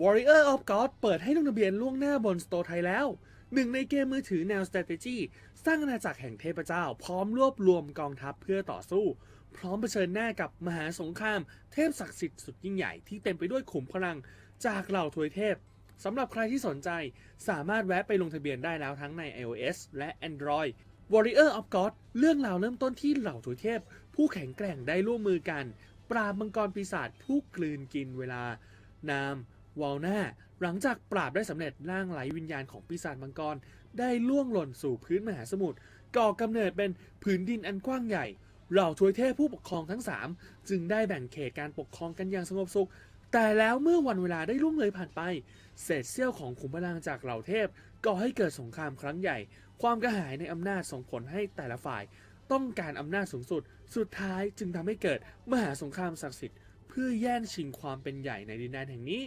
Warrior of God เปิดให้ลงทะเบียนล่วงหน้าบนสโตร์ไทยแล้ว หนึ่งในเกมมือถือแนว strategy สร้างอาณาจักรแห่งเทพเจ้า พร้อมรวบรวมกองทัพเพื่อต่อสู้ พร้อมเผชิญหน้ากับมหาสงคราม เทพศักดิ์สิทธิ์สุดยิ่งใหญ่ที่เต็มไปด้วยขุมพลังจากเหล่าทวยเทพสำหรับใครที่สนใจสามารถแวะไปลงทะเบียนได้แล้วทั้งใน iOS และ Android Warrior of God เรื่องราวเริ่มต้นที่เหล่าทวยเทพ ผู้แข็งแกร่งได้ร่วมมือกัน ปราบมังกรปีศาจผู้กลืนกินเวลานาม วอลนาหลังจากปราบได้สำเร็จร่างไหลวิญญาณของปีศาจมังกร ได้ล่วงหล่นสู่พื้นมหาสมุทรก่อกำเนิดเป็นผืนดินอันกว้างใหญ่ เหล่าทวยเทพผู้ปกครองทั้งสามจึงได้แบ่งเขตการปกครองกันอย่างสงบสุข แต่แล้วเมื่อวันเวลาได้ล่วงเลยผ่านไป เศษเสี้ยวของขุมพลังจากเหล่าเทพก่อให้เกิดสงครามครั้งใหญ่ ความกระหายในอำนาจส่งผลให้แต่ละฝ่าย ต้องการอำนาจสูงสุด สุดท้ายจึงทำให้เกิดมหาสงครามศักดิ์สิทธิ์เพื่อแย่งชิงความเป็นใหญ่ในดินแดนแห่งนี้